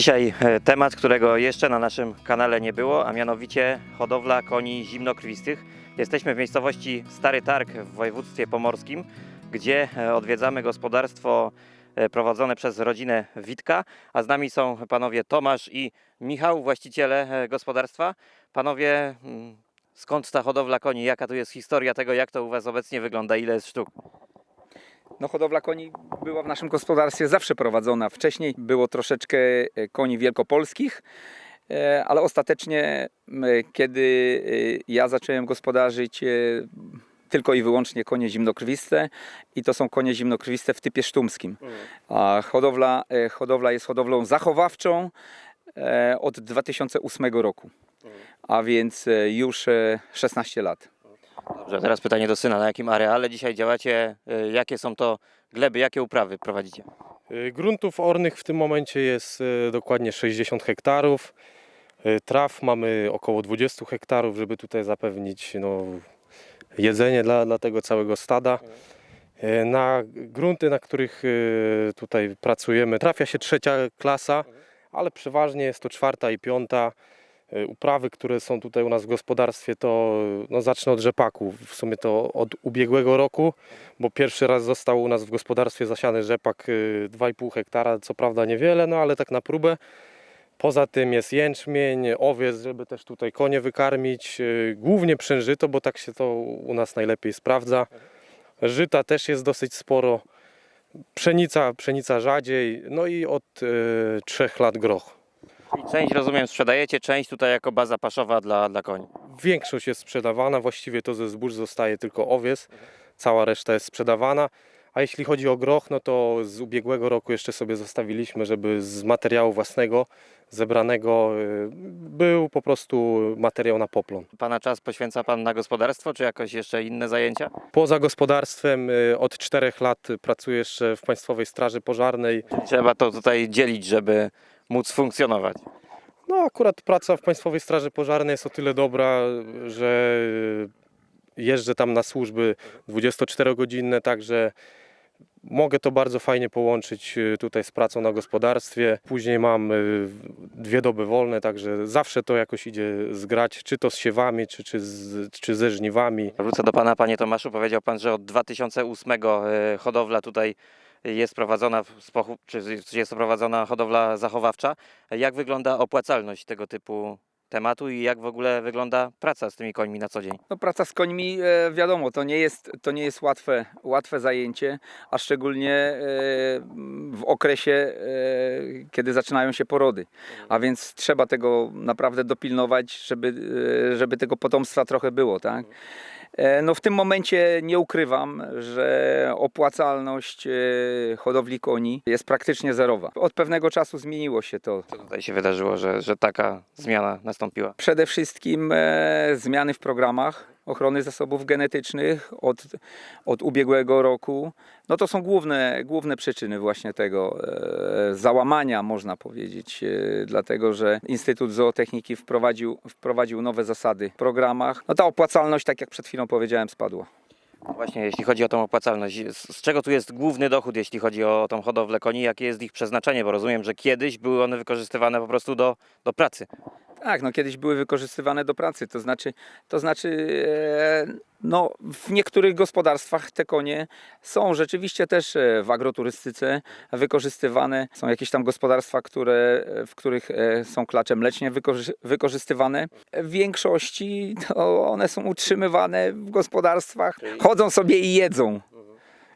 Dzisiaj e, temat, którego jeszcze na naszym kanale nie było, a mianowicie hodowla koni zimnokrwistych. Jesteśmy w miejscowości Stary Targ w województwie pomorskim, gdzie e, odwiedzamy gospodarstwo e, prowadzone przez rodzinę Witka, a z nami są panowie Tomasz i Michał, właściciele gospodarstwa. Panowie, mm, skąd ta hodowla koni? Jaka tu jest historia tego, jak to u Was obecnie wygląda? Ile jest sztuk? No hodowla koni była w naszym gospodarstwie zawsze prowadzona. Wcześniej było troszeczkę e, koni wielkopolskich, e, ale ostatecznie, kiedy e, ja zacząłem gospodarzyć tylko i wyłącznie konie zimnokrwiste i to są konie zimnokrwiste w typie sztumskim. A hodowla, hodowla jest hodowlą zachowawczą od 2008 roku, a więc już e, 16 lat. Dobrze, teraz pytanie do syna. Na jakim areale dzisiaj działacie? E, Jakie są to gleby, jakie uprawy prowadzicie? Y, Gruntów ornych w tym momencie jest y, dokładnie 60 hektarów. Y, Traw mamy około 20 hektarów, żeby tutaj zapewnić no, jedzenie dla, dla tego całego stada. Y, Na grunty, na których y, tutaj pracujemy, trafia się trzecia klasa, ale przeważnie jest to czwarta i piąta. Y, Uprawy, które są tutaj u nas w gospodarstwie, to no, zacznę od rzepaku. W sumie to od ubiegłego roku, bo pierwszy raz został u nas w gospodarstwie zasiany rzepak y, 2,5 hektara, co prawda niewiele, no ale tak na próbę. Poza tym jest jęczmień, owiec, żeby też tutaj konie wykarmić, y, głównie przężyto, bo tak się to u nas najlepiej sprawdza. Żyta też jest dosyć sporo, pszenica, pszenica rzadziej, no i od trzech lat groch. Czyli część, rozumiem, sprzedajecie, część tutaj jako baza paszowa dla, dla koni. Większość jest sprzedawana, właściwie to ze zbóż zostaje tylko owiec, cała reszta jest sprzedawana. A jeśli chodzi o groch, no to z ubiegłego roku jeszcze sobie zostawiliśmy, żeby z materiału własnego zebranego y, był po prostu materiał na poplon. Pana czas poświęca Pan na gospodarstwo, czy jakoś jeszcze inne zajęcia? Poza gospodarstwem y, od czterech lat pracuję jeszcze w Państwowej Straży Pożarnej. Trzeba to tutaj dzielić, żeby móc funkcjonować. No akurat praca w Państwowej Straży Pożarnej jest o tyle dobra, że jeżdżę tam na służby 24-godzinne, także mogę to bardzo fajnie połączyć y, tutaj z pracą na gospodarstwie. Później mam y, dwie doby wolne, także zawsze to jakoś idzie zgrać, czy to z siewami, czy, czy, z, czy ze żniwami. Wrócę do Pana, Panie Tomaszu. Powiedział Pan, że od 2008 e, hodowla tutaj jest prowadzona, czy jest prowadzona hodowla zachowawcza. Jak wygląda opłacalność tego typu tematu i jak w ogóle wygląda praca z tymi końmi na co dzień? No, praca z końmi, e, wiadomo, to nie jest, to nie jest łatwe, łatwe zajęcie, a szczególnie e, w okresie, e, kiedy zaczynają się porody. A więc trzeba tego naprawdę dopilnować, żeby, e, żeby tego potomstwa trochę było, tak? E, No w tym momencie nie ukrywam, że opłacalność e, hodowli koni jest praktycznie zerowa. Od pewnego czasu zmieniło się to. Co tutaj się wydarzyło, że, że taka zmiana nastąpiła? Przede wszystkim e, zmiany w programach ochrony zasobów genetycznych od, od ubiegłego roku. No to są główne, główne przyczyny właśnie tego e, załamania, można powiedzieć, e, dlatego że Instytut Zootechniki wprowadził, wprowadził nowe zasady w programach. No ta opłacalność, tak jak przed chwilą powiedziałem, spadła. Właśnie, jeśli chodzi o tą opłacalność, z, z czego tu jest główny dochód, jeśli chodzi o tą hodowlę koni? Jakie jest ich przeznaczenie? Bo rozumiem, że kiedyś były one wykorzystywane po prostu do, do pracy. Tak, no kiedyś były wykorzystywane do pracy, to znaczy, to znaczy e, no, w niektórych gospodarstwach te konie są rzeczywiście też e, w agroturystyce wykorzystywane. Są jakieś tam gospodarstwa, które, w których e, są klacze mlecznie wykorzy- wykorzystywane. W większości to one są utrzymywane w gospodarstwach, chodzą sobie i jedzą,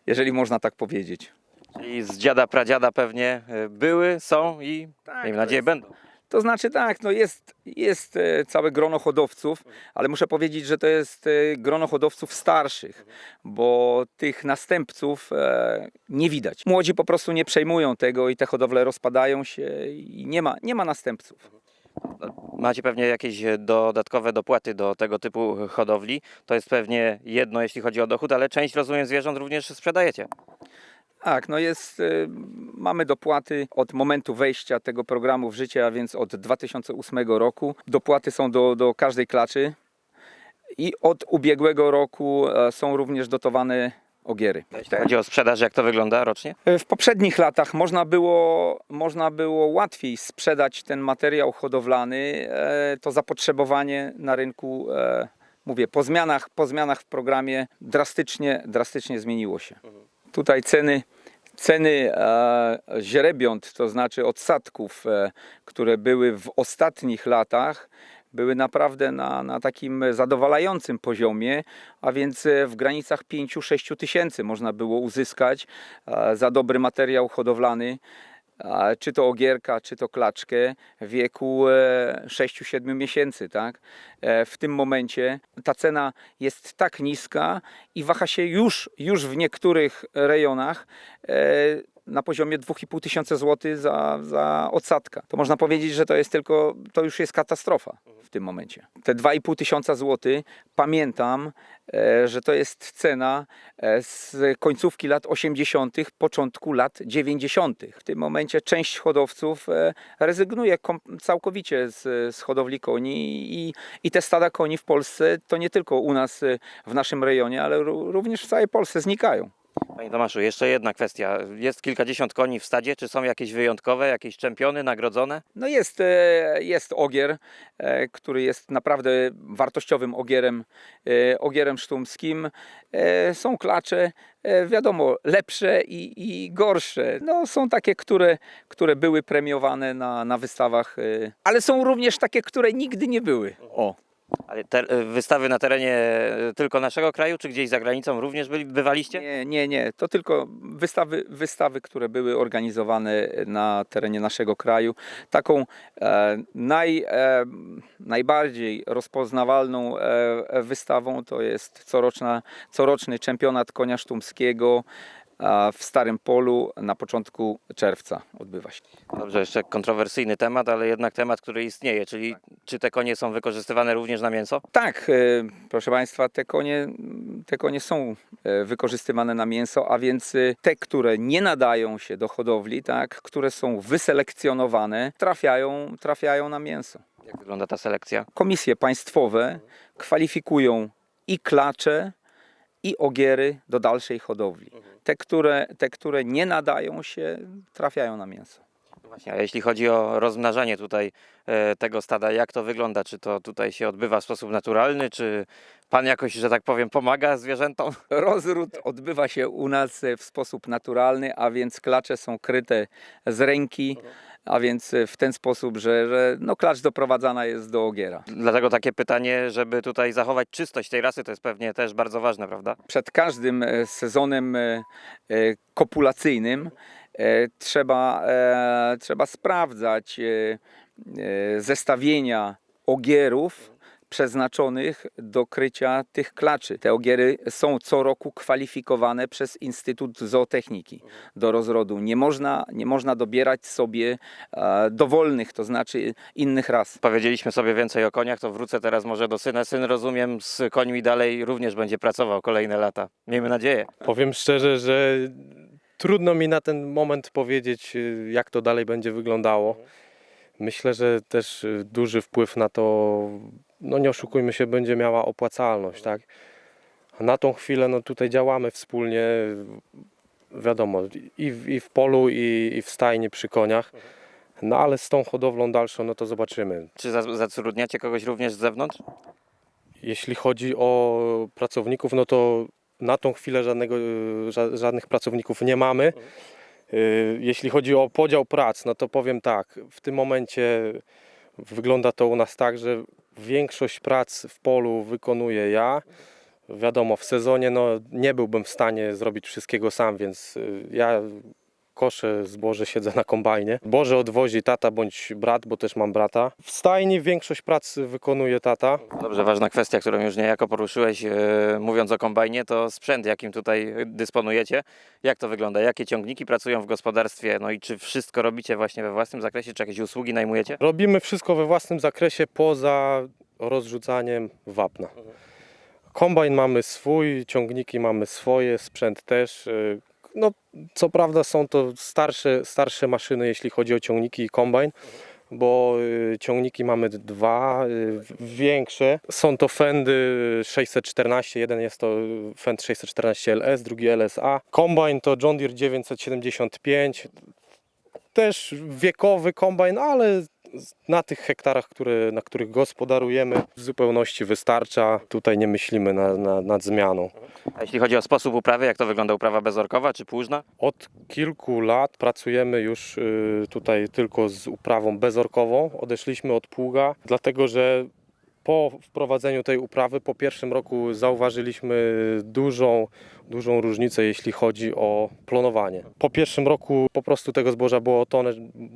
jeżeli można tak powiedzieć. Czyli z dziada, pradziada pewnie były, są i Tak, miejmy nadzieję jest- będą. To znaczy tak, no jest, jest e, całe grono hodowców, ale muszę powiedzieć, że to jest e, grono hodowców starszych, bo tych następców e, nie widać. Młodzi po prostu nie przejmują tego i te hodowle rozpadają się i nie ma, nie ma następców. Macie pewnie jakieś dodatkowe dopłaty do tego typu hodowli. To jest pewnie jedno, jeśli chodzi o dochód, ale część, rozumiem, zwierząt również sprzedajecie. Tak, no jest, e, mamy dopłaty od momentu wejścia tego programu w życie, a więc od 2008 roku. Dopłaty są do, do każdej klaczy i od ubiegłego roku e, są również dotowane ogiery. Jeśli chodzi o sprzedaż, jak to wygląda rocznie? W poprzednich latach można było, można było łatwiej sprzedać ten materiał hodowlany. E, To zapotrzebowanie na rynku, e, mówię, po zmianach, po zmianach w programie drastycznie, drastycznie zmieniło się. Tutaj ceny, ceny źrebiąt, to znaczy odsadków, e, które były w ostatnich latach, były naprawdę na, na takim zadowalającym poziomie, a więc e, w granicach 5-6 tysięcy można było uzyskać za dobry materiał hodowlany, czy to ogierka, czy to klaczkę w wieku e, 6-7 miesięcy. Tak? E, W tym momencie ta cena jest tak niska i waha się już, już w niektórych rejonach e, na poziomie 2,5 tysiąca złotych za, za odsadka. To można powiedzieć, że to jest tylko, to już jest katastrofa w tym momencie. Te 2,5 tysiąca złotych, pamiętam, e, że to jest cena e, z końcówki lat 80., początku lat 90. W tym momencie część hodowców e, rezygnuje całkowicie z, z hodowli koni i, i te stada koni w Polsce to nie tylko u nas w naszym rejonie, ale ró- również w całej Polsce znikają. Panie Tomaszu, jeszcze jedna kwestia. Jest kilkadziesiąt koni w stadzie. Czy są jakieś wyjątkowe, jakieś czempiony, nagrodzone? No jest, e, jest ogier, e, który jest naprawdę wartościowym ogierem, e, ogierem sztumskim. E, Są klacze, e, wiadomo, lepsze i, i gorsze. No, są takie, które, które były premiowane na, na wystawach, e, ale są również takie, które nigdy nie były. O. Ale e, wystawy na terenie e, tylko naszego kraju, czy gdzieś za granicą również byli, bywaliście? Nie, nie, nie. To tylko wystawy, wystawy, które były organizowane na terenie naszego kraju. Taką e, naj, e, najbardziej rozpoznawalną e, wystawą to jest coroczna, coroczny czempionat konia sztumskiego w Starym Polu na początku czerwca odbywa się. Dobrze, jeszcze kontrowersyjny temat, ale jednak temat, który istnieje, czyli czy te konie są wykorzystywane również na mięso? Tak, e, proszę Państwa, te konie, te konie są e, wykorzystywane na mięso, a więc e, te, które nie nadają się do hodowli, tak, które są wyselekcjonowane, trafiają, trafiają na mięso. Jak wygląda ta selekcja? Komisje państwowe kwalifikują i klacze, i ogiery do dalszej hodowli. Te, które, te, które nie nadają się, trafiają na mięso. Właśnie, a jeśli chodzi o rozmnażanie tutaj e, tego stada, jak to wygląda? Czy to tutaj się odbywa w sposób naturalny, czy pan jakoś, że tak powiem, pomaga zwierzętom? Rozród odbywa się u nas e, w sposób naturalny, a więc klacze są kryte z ręki, a więc e, w ten sposób, że, że no, klacz doprowadzana jest do ogiera. Dlatego takie pytanie, żeby tutaj zachować czystość tej rasy, to jest pewnie też bardzo ważne, prawda? Przed każdym e, sezonem e, e, kopulacyjnym trzeba, trzeba sprawdzać zestawienia ogierów przeznaczonych do krycia tych klaczy. Te ogiery są co roku kwalifikowane przez Instytut Zootechniki do rozrodu. Nie można, nie można dobierać sobie e, dowolnych, to znaczy innych ras. Powiedzieliśmy sobie więcej o koniach, to wrócę teraz może do syna. Syn, rozumiem, z końmi dalej również będzie pracował kolejne lata. Miejmy nadzieję. Powiem szczerze, że trudno mi na ten moment powiedzieć, y, jak to dalej będzie wyglądało. Myślę, że też y, duży wpływ na to, no nie oszukujmy się, będzie miała opłacalność, tak? Na tą chwilę, no tutaj działamy wspólnie, wiadomo, i w, i w polu, i, i w stajni przy koniach. No ale z tą hodowlą dalszą, no to zobaczymy. Czy za- zatrudniacie kogoś również z zewnątrz? Jeśli chodzi o pracowników, no to na tą chwilę żadnego, ża- żadnych pracowników nie mamy. Y, Jeśli chodzi o podział prac, no to powiem tak, w tym momencie wygląda to u nas tak, że większość prac w polu wykonuję ja. Wiadomo, w sezonie no, nie byłbym w stanie zrobić wszystkiego sam, więc y, ja koszę zboże, siedzę na kombajnie. Boże odwozi tata bądź brat, bo też mam brata. W stajni większość prac wykonuje tata. Dobrze, ważna kwestia, którą już niejako poruszyłeś, e, mówiąc o kombajnie, to sprzęt, jakim tutaj dysponujecie. Jak to wygląda? Jakie ciągniki pracują w gospodarstwie? No i czy wszystko robicie właśnie we własnym zakresie, czy jakieś usługi najmujecie? Robimy wszystko we własnym zakresie poza rozrzucaniem wapna. Kombajn mamy swój, ciągniki mamy swoje, sprzęt też. y, No, co prawda są to starsze, starsze maszyny, jeśli chodzi o ciągniki i kombajn, bo y, ciągniki mamy dwa y, większe. Są to Fendy 614, jeden jest to Fend 614 LS, drugi LSA. Kombine to John Deere 975, też wiekowy kombajn, ale na tych hektarach, które, na których gospodarujemy w zupełności wystarcza. Tutaj nie myślimy na, na, nad zmianą. A jeśli chodzi o sposób uprawy, jak to wygląda uprawa bezorkowa czy płużna? Od kilku lat pracujemy już y, tutaj tylko z uprawą bezorkową. Odeszliśmy od pługa, dlatego że po wprowadzeniu tej uprawy, po pierwszym roku zauważyliśmy dużą, dużą różnicę, jeśli chodzi o plonowanie. Po pierwszym roku po prostu tego zboża było tonę,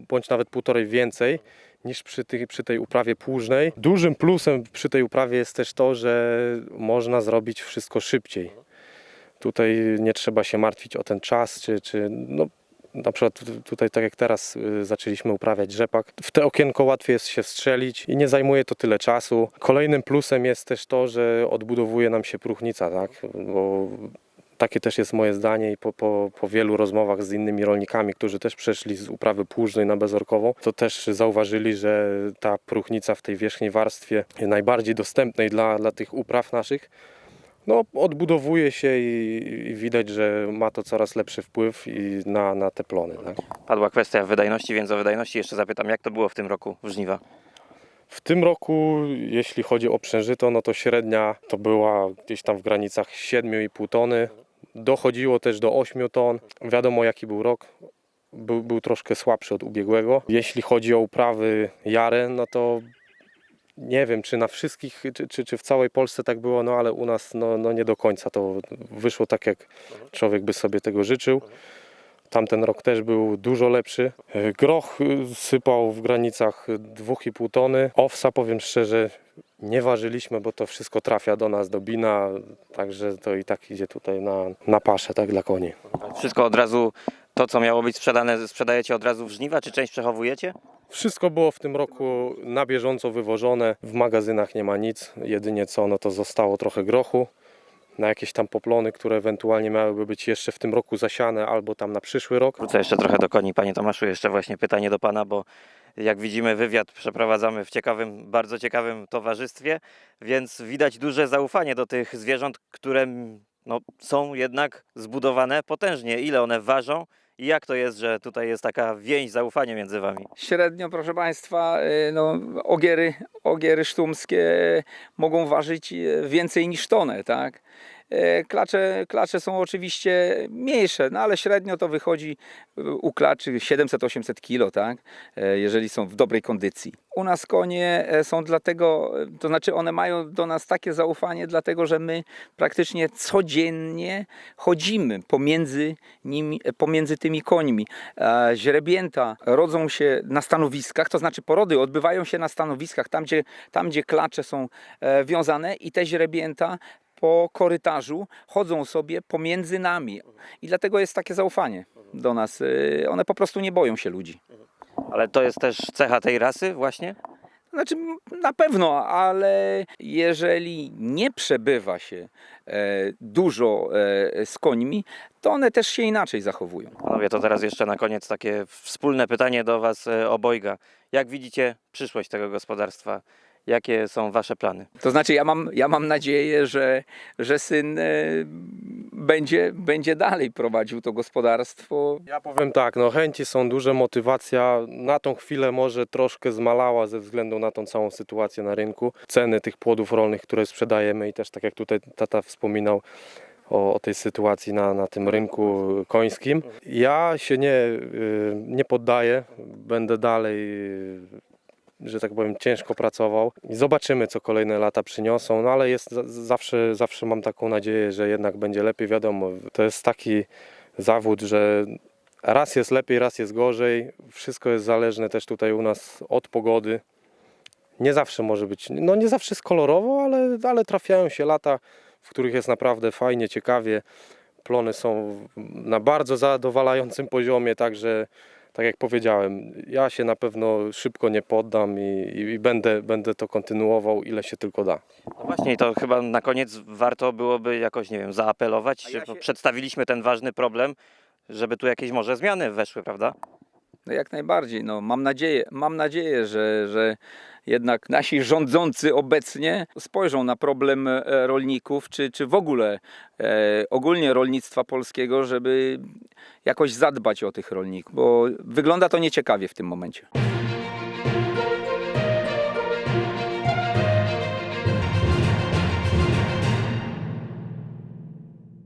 bądź nawet półtorej więcej niż przy, tej przy tej uprawie płużnej. Dużym plusem przy tej uprawie jest też to, że można zrobić wszystko szybciej. Tutaj nie trzeba się martwić o ten czas, czy, czy no, na przykład tu- tutaj tak jak teraz y, zaczęliśmy uprawiać rzepak, w te okienko łatwiej jest się strzelić i nie zajmuje to tyle czasu. Kolejnym plusem jest też to, że odbudowuje nam się próchnica, tak? bo takie też jest moje zdanie i po, po, po wielu rozmowach z innymi rolnikami, którzy też przeszli z uprawy płużnej na bezorkową, to też zauważyli, że ta próchnica w tej wierzchniej warstwie najbardziej dostępnej dla, dla tych upraw naszych no, odbudowuje się i, i widać, że ma to coraz lepszy wpływ i na, na te plony. Tak? Padła kwestia wydajności, więc o wydajności jeszcze zapytam, jak to było w tym roku w żniwa? W tym roku, jeśli chodzi o przężyto, no to średnia to była gdzieś tam w granicach 7,5 tony. Dochodziło też do 8 ton. Wiadomo jaki był rok. Był, był troszkę słabszy od ubiegłego. Jeśli chodzi o uprawy jare, no to nie wiem, czy na wszystkich, czy, czy, czy w całej Polsce tak było, no ale u nas no, no nie do końca to wyszło tak, jak człowiek by sobie tego życzył. Tamten rok też był dużo lepszy. Groch y, sypał w granicach 2,5 tony. Owsa, powiem szczerze, nie ważyliśmy, bo to wszystko trafia do nas, do bina, także to i tak idzie tutaj na, na paszę, tak dla koni. Wszystko od razu, to co miało być sprzedane, sprzedajecie od razu w żniwa, czy część przechowujecie? Wszystko było w tym roku na bieżąco wywożone. W magazynach nie ma nic. Jedynie co, no to zostało trochę grochu na jakieś tam poplony, które ewentualnie miałyby być jeszcze w tym roku zasiane albo tam na przyszły rok. Wrócę jeszcze trochę do koni. Panie Tomaszu, jeszcze właśnie pytanie do Pana, bo jak widzimy wywiad przeprowadzamy w ciekawym, bardzo ciekawym towarzystwie, więc widać duże zaufanie do tych zwierząt, które no, są jednak zbudowane potężnie. Ile one ważą i jak to jest, że tutaj jest taka więź, zaufanie między Wami? Średnio, proszę Państwa, y, no, ogiery, ogiery sztumskie mogą ważyć y, więcej niż tonę, tak? Y, Klacze, klacze są oczywiście mniejsze, no ale średnio to wychodzi y, u klaczy 700-800 kg, tak? Y, jeżeli są w dobrej kondycji. U nas konie e, są dlatego, e, to znaczy one mają do nas takie zaufanie, dlatego że my praktycznie codziennie chodzimy pomiędzy nimi, e, pomiędzy tymi końmi. E, Źrebięta rodzą się na stanowiskach, to znaczy porody odbywają się na stanowiskach, tam gdzie, tam gdzie klacze są e, wiązane i te źrebięta po korytarzu chodzą sobie pomiędzy nami. I dlatego jest takie zaufanie do nas. E, One po prostu nie boją się ludzi. Ale to jest też cecha tej rasy właśnie? Znaczy, na pewno, ale jeżeli nie przebywa się e, dużo e, z końmi, to one też się inaczej zachowują. Panowie, to teraz jeszcze na koniec takie wspólne pytanie do Was e, obojga. Jak widzicie przyszłość tego gospodarstwa? Jakie są Wasze plany? To znaczy, ja mam, ja mam nadzieję, że, że syn e, będzie, będzie dalej prowadził to gospodarstwo. Ja powiem tak, no chęci są duże, motywacja na tą chwilę może troszkę zmalała ze względu na tą całą sytuację na rynku. Ceny tych płodów rolnych, które sprzedajemy i też tak jak tutaj tata wspominał o, o tej sytuacji na, na tym rynku końskim. Ja się nie, y, nie poddaję, będę dalej że tak powiem, ciężko pracował. Zobaczymy, co kolejne lata przyniosą, no ale jest za- zawsze, zawsze mam taką nadzieję, że jednak będzie lepiej. Wiadomo, to jest taki zawód, że raz jest lepiej, raz jest gorzej. Wszystko jest zależne też tutaj u nas od pogody. Nie zawsze może być, no nie zawsze jest kolorowo, ale, ale trafiają się lata, w których jest naprawdę fajnie, ciekawie. Plony są na bardzo zadowalającym poziomie, także tak jak powiedziałem, ja się na pewno szybko nie poddam i, i, i będę, będę to kontynuował ile się tylko da. No właśnie, to chyba na koniec warto byłoby jakoś, nie wiem, zaapelować. Ja że się- Przedstawiliśmy ten ważny problem, żeby tu jakieś może zmiany weszły, prawda? No jak najbardziej. No, mam nadzieję, mam nadzieję że, że jednak nasi rządzący obecnie spojrzą na problem e, rolników, czy, czy w ogóle e, ogólnie rolnictwa polskiego, żeby jakoś zadbać o tych rolników, bo wygląda to nieciekawie w tym momencie.